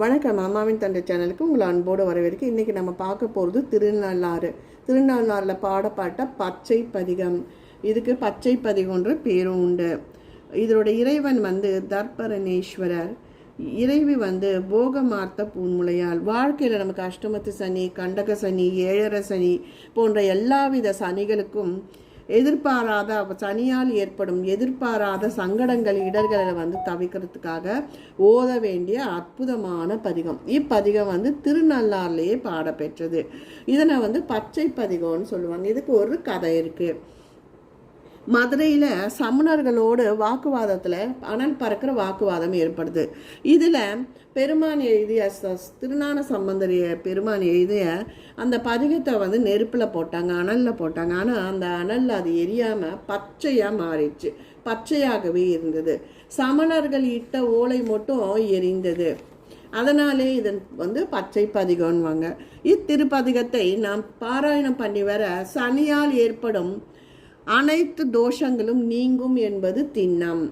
வணக்கம். அம்மாவின் தந்தை சேனலுக்கு உங்களை அன்போடு வரவேற்க இன்றைக்கி நம்ம பார்க்க போகிறது திருநள்ளாறு. திருநள்ளாறில் பாடப்பட்ட பச்சை பதிகம். இதுக்கு பச்சை பதிகம்ன்ற பேரும் உண்டு. இதனுடைய இறைவன் வந்து தர்பரணேஸ்வரர் இறைவி வந்து போகமார்த்த பூன்முளையால் வாழ்க்கையில் நமக்கு அஷ்டமத்து சனி கண்டக சனி ஏழரை சனி போன்ற எல்லாவித சனிகளுக்கும் எதிர்பாராத சனியால் ஏற்படும் எதிர்பாராத சங்கடங்கள் இடர்களை வந்து தவிர்க்கிறதுக்காக ஓத வேண்டிய அற்புதமான பதிகம். இப்பதிகம் வந்து திருநள்ளாறுலேயே பாடப்பெற்றது. இதனை வந்து பச்சை பதிகம்னு சொல்லுவாங்க. இதுக்கு ஒரு கதை இருக்குது மதுரையில் சமணர்களோடு வாக்குவாதத்தில் அனல் பறக்கிற வாக்குவாதம் ஏற்படுது. இதில் பெருமான் எழுதிய திருநான சம்பந்தரிய பெருமான் எழுதிய அந்த பதிகத்தை வந்து நெருப்பில் போட்டாங்க அனலில் போட்டாங்க. ஆனால் அந்த அனலில் அது எரியாமல் பச்சையாக மாறிடுச்சு. பச்சையாகவே இருந்தது. சமணர்கள் இட்ட ஓலை மட்டும் எரிந்தது. அதனாலே இதன் வந்து பச்சை பதிகம்வாங்க இத்திருப்பதிகத்தை நாம் பாராயணம் பண்ணி வர சனியால் ஏற்படும் அனைத்து தோஷங்களும் நீங்கும் என்பது திண்ணம்.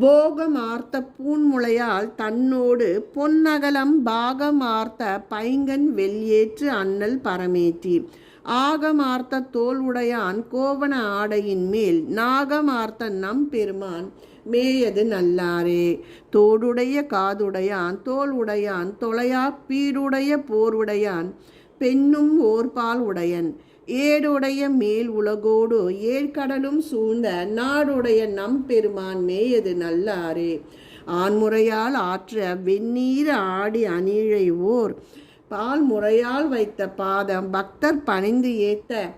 போகமார்த்த பூன்முளையால் தன்னோடு பொன்னகலம் பாகமார்த்த பைங்கன் வெள்ளியேற்று அண்ணல் பரமேற்றி ஆகமார்த்த தோல் உடையான் கோவண ஆடையின் மேல் நாகமார்த்த நம் பெருமான் மேயது நல்லாரே. தோடுடைய காதுடையான் தோல் உடையான் தொலையா பீடுடைய போருடையான் பெண்ணும் ஓர்பால் உடையன். ஏடுடைய மேல் உலகோடு ஏழ்கடலும் சூழ்ந்த நாடுடைய நம் பெருமான் மேயது நல்லாரே. ஆண்முறையால் ஆற்ற வெந்நீர் ஆடி அணிழை ஓர் பால் முறையால் வைத்த பாதம் பக்தர் பணிந்து ஏத்த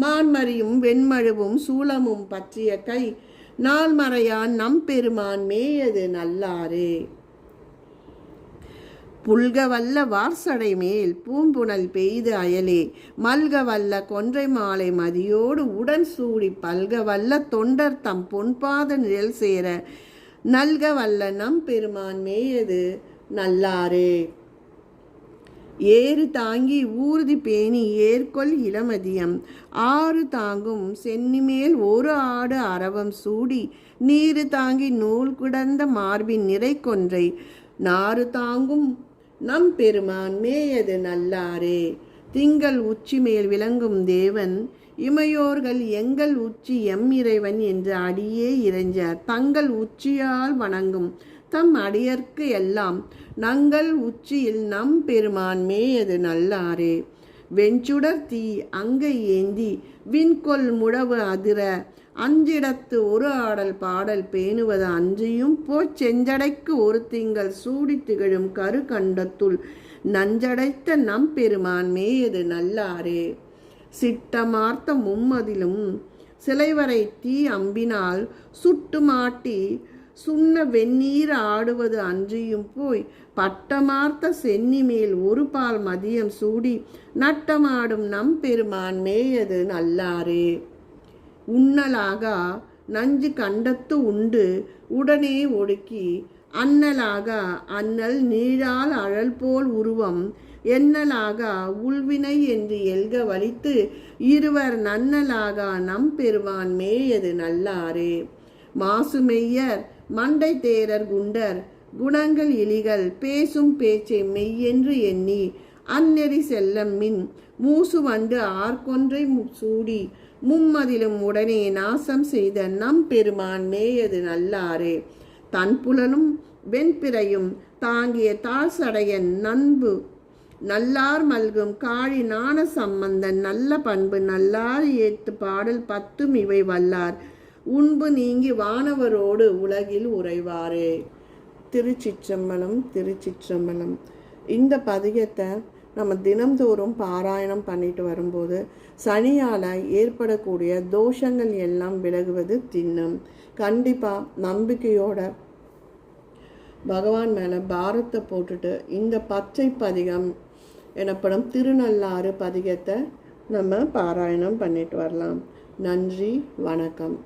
மான்மரியும் வெண்மழுவும் சூலமும் பற்றிய கை நாள்மறையான் நம் பெருமான் மேயது நல்லாரே. புல்க வல்ல வார்சடை மேல் பூம்புணல் பெய்து அயலே. மல்கவல்ல கொன்றை மாலை மதியோடு உடன் சூடி பல்கவல்ல தொண்டர் தம் பொன்பாத நிழல் சேர. நல்கவல்ல நம் பெருமான் மேயது நல்லாரே. ஏறு தாங்கி ஊர்தி பேணி ஏற்கொள் இளமதியம். ஆறு தாங்கும் சென்னிமேல் ஒரு ஆடு அரவம் சூடி. நீரு தாங்கி நூல் குடந்த மார்பின் நிறை கொன்றை. நாறு தாங்கும் நம் பெருமான் மேயது நல்லாரே. திங்கள் உச்சி மேல் விளங்கும் தேவன் இமையோர்கள் எங்கள் உச்சி எம் இறைவன் என்று அடியே இறைஞ்சார். தங்கள் உச்சியால் வணங்கும் தம் அடியர்க்கு எல்லாம் நங்கள் உச்சியில் நம் பெருமான் மேயது நல்லாரே. வெஞ்சுடர் தீ அங்கை ஏந்தி விண்கொள் முழவு அதிர அஞ்சிடத்து ஒரு ஆடல் பாடல் பேணுவது அன்றியும் போச் செஞ்சடைக்கு ஒரு திங்கள் சூடி திகழும் கரு கண்டத்துள் நஞ்சடைத்த நம் பெருமான் மேயது நல்லாரே. சிட்டமார்த்த மும்மதிலும் சிலைவரை தீ அம்பினால் சுட்டு மாட்டி சுண்ண வெந்நீர் ஆடுவது அன்றியும் போய் பட்டமார்த்த சென்னி மேல் ஒரு பால் மதியம் சூடி நட்டமாடும் நம் பெருமான் மேயது நல்லாரே. உண்ணலாக நஞ்சு கண்டத்து உண்டு உடனே ஒடுக்கி அன்னலாக அன்னல் நீழால் அழல் போல் உருவம் எண்ணலாக உள்வினை என்று எல்க வலித்து இருவர் நன்னலாக நம் பெருவான் மேயது நல்லாரே. மாசுமெய்யர் மண்டை தேரர் குண்டர் குணங்கள் இலிகள் பேசும் பேச்சை மெய்யென்று எண்ணி அந்நெறி செல்லம் மின். மூசு வந்து ஆர்கொன்றை சூடி. மும்மதிலும் உடனே நாசம் செய்த நம் பெருமான் மேயது நல்லாரே. தன் புலனும் வெண்பிறையும் தாங்கிய தாழ்சடையன் நண்பு. நல்லார் மல்கும் காழி நாண சம்பந்தன் நல்ல பண்பு நல்லார் ஏத்து பாடல் பத்தும் இவை வல்லார். உண்பு நீங்கி வானவரோடு உலகில் உறைவாரே. திருச்சிற்றம்பலம் திருச்சிற்றம்பலம். இந்த பதிகத்தை நம்ம தினம்தோறும் பாராயணம் பண்ணிட்டு வரும்போது சனியால் ஏற்படக்கூடிய தோஷங்கள் எல்லாம் விலகுவது திண்ணம். கண்டிப்பாக நம்பிக்கையோட பகவான் மேலே பாரத்தை போட்டுட்டு இந்த பச்சை பதிகம் எனப்படும் திருநள்ளாறு பதிகத்தை நம்ம பாராயணம் பண்ணிட்டு வரலாம். நன்றி வணக்கம்.